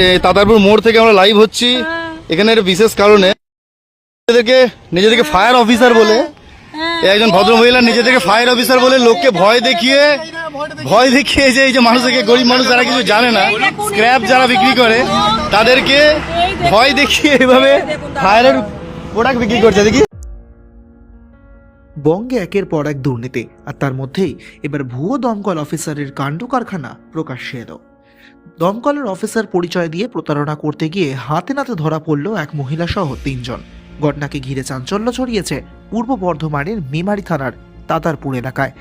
এ, তাতারপুর মোড় থেকে আমরা লাইভ হচ্ছি। এখানে একটা বিশেষ কারণে নিজেদেরকে নিজেদেরকে ফায়ার অফিসার বলে একজন ভদ্র মহিলা নিজেদেরকে ফায়ার অফিসার বলে লোককে ভয় দেখিয়ে ভয় দেখিয়ে যে এই যে মানুষকে গরিব মানুষ যারা কিছু জানে না স্ক্র্যাপ যারা বিক্রি করে তাদেরকে ভয় দেখিয়ে এভাবে ফায়ারের প্রোডাক্ট বিক্রি করছে। দেখি। বঙ্গে একের পর এক দুর্নীতি আর তার মধ্যেই এবার ভুয়ো দমকল অফিসারের কাণ্ড কারখানা প্রকাশ্যে এলো। দমকলের অফিসার পরিচয় দিয়ে প্রতারণা করতে গিয়ে হাতে নাতে ধরা পড়ল এক মহিলা সহ তিনজন। ঘটনাকে ঘিরে চাঞ্চল্য ছড়িয়েছে পূর্ব বর্ধমানের মিমারি থানার তাতারপুর এলাকায়।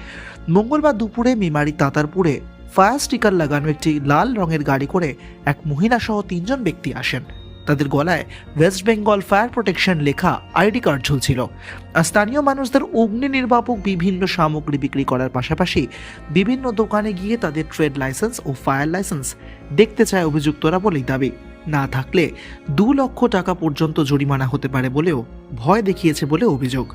মঙ্গলবার দুপুরে মিমারি তাতারপুরে ফায়ার স্টিকার লাগানো একটি লাল রঙের গাড়ি করে এক মহিলা সহ তিনজন ব্যক্তি আসেন। তাদের গলায় ওয়েস্ট বেঙ্গল ফায়ার প্রোটেকশন লেখা আইডি কার্ড ঝুলছিল। আর স্থানীয় মানুষদের অগ্নি নির্বাপক বিভিন্ন সামগ্রী বিক্রি করার পাশাপাশি বিভিন্ন দোকানে গিয়ে তাদের ট্রেড লাইসেন্স ও ফায়ার লাইসেন্স দেখতে চায় অভিযুক্তরা বলেই দাবি। না থাকলে দু লক্ষ টাকা পর্যন্ত জরিমানা হতে পারে বলেও ভয় দেখিয়েছে বলে অভিযোগ।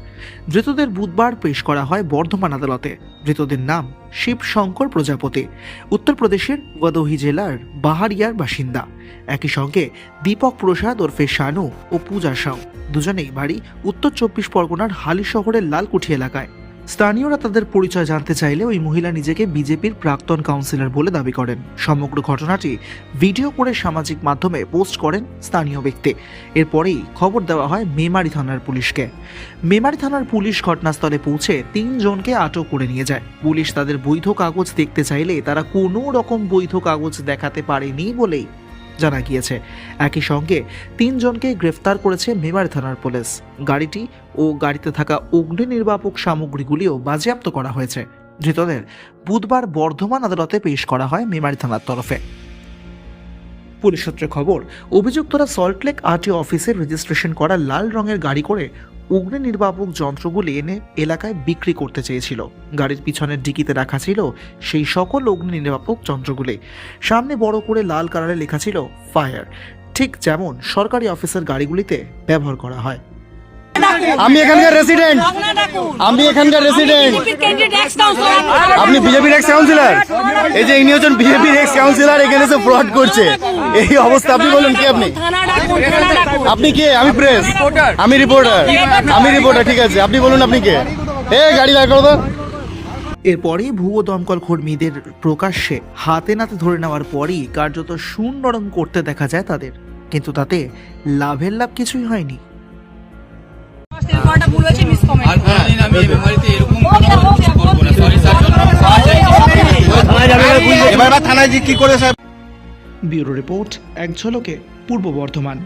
ধৃতদের বুধবার পেশ করা হয় বর্ধমান আদালতে। ধৃতদের নাম শিব শঙ্কর প্রজাপতি। উত্তরপ্রদেশের ভদোহি জেলার বাহারিয়ার বাসিন্দা। একই সঙ্গে দীপক প্রসাদ ওরফে শানু ও পূজা সাউ দুজনেই বাড়ি উত্তর চব্বিশ পরগনার হালি শহরের লালকুঠি এলাকায়। স্থানীয়রা তাদের পরিচয় জানতে চাইলে ওই মহিলা নিজেকে বিজেপির প্রাক্তন কাউন্সিলর বলে দাবি করেন। সমগ্র ঘটনাটি ভিডিও করে সামাজিক মাধ্যমে পোস্ট করেন স্থানীয় ব্যক্তি। এরপরেই খবর দেওয়া হয় মেমারি থানার পুলিশকে। মেমারি থানার পুলিশ ঘটনাস্থলে পৌঁছে তিনজনকে আটক করে নিয়ে যায়। পুলিশ তাদের বৈধ কাগজ দেখতে চাইলে তারা কোনো রকম বৈধ কাগজ দেখাতে পারেনি বলেই জানা গিয়েছে। একই সঙ্গে তিনজনকে গ্রেফতার করেছে মেমারি থানার পুলিশ। গাড়িটি ও গাড়িতে থাকা অগ্নি নির্বাপক সামগ্রীগুলিও বাজেয়াপ্ত করা হয়েছে। ধৃতদের বুধবার বর্ধমান আদালতে পেশ করা হয় মেমারি থানার তরফে। পুলিশ সূত্রে খবর অভিযুক্তরা সল্টলেক আরটি অফিসে রেজিস্ট্রেশন করা লাল রঙের গাড়ি করে অগ্নি নির্বাপক যন্ত্রগুলি এনে এলাকায় বিক্রি করতে চেয়েছিল। গাড়ির পিছনের ডিকিতে রাখা ছিল সেই সকল অগ্নি নির্বাপক যন্ত্রগুলি। সামনে বড় করে লাল কালারে লেখা ছিল ফায়ার। ঠিক যেমন সরকারি অফিসের গাড়িগুলিতে ব্যবহার করা হয়। আমি এখানকার রেসিডেন্ট আমি এখানকার রেসিডেন্ট আপনি বিজেপির এক্স কাউন্সিলর এই যে ইনি হচ্ছেন বিজেপির এক্স কাউন্সিলর এখানে এসে ফ্রড করছে। এই অবস্থা আপনি বলুন কি আপনি? আপনি কে? আমি প্রেস। আমি রিপোর্টার আমি রিপোর্টার ঠিক আছে। আপনি বলুন আপনি কে? এ গাড়ি দাঁড় করো তো এরপরেই ভুয়ো দমকল কর্মীদের প্রকাশ্যে হাতে নাতে ধরে নেওয়ার পরই কার্যত শূন্যরম করতে দেখা যায় তাদের। কিন্তু তাতে লাভের লাভ কিছুই হয়নি। স্যার থানায় কি করে ব্যুরো রিপোর্ট এক ঝলকে পূর্ব বর্ধমান।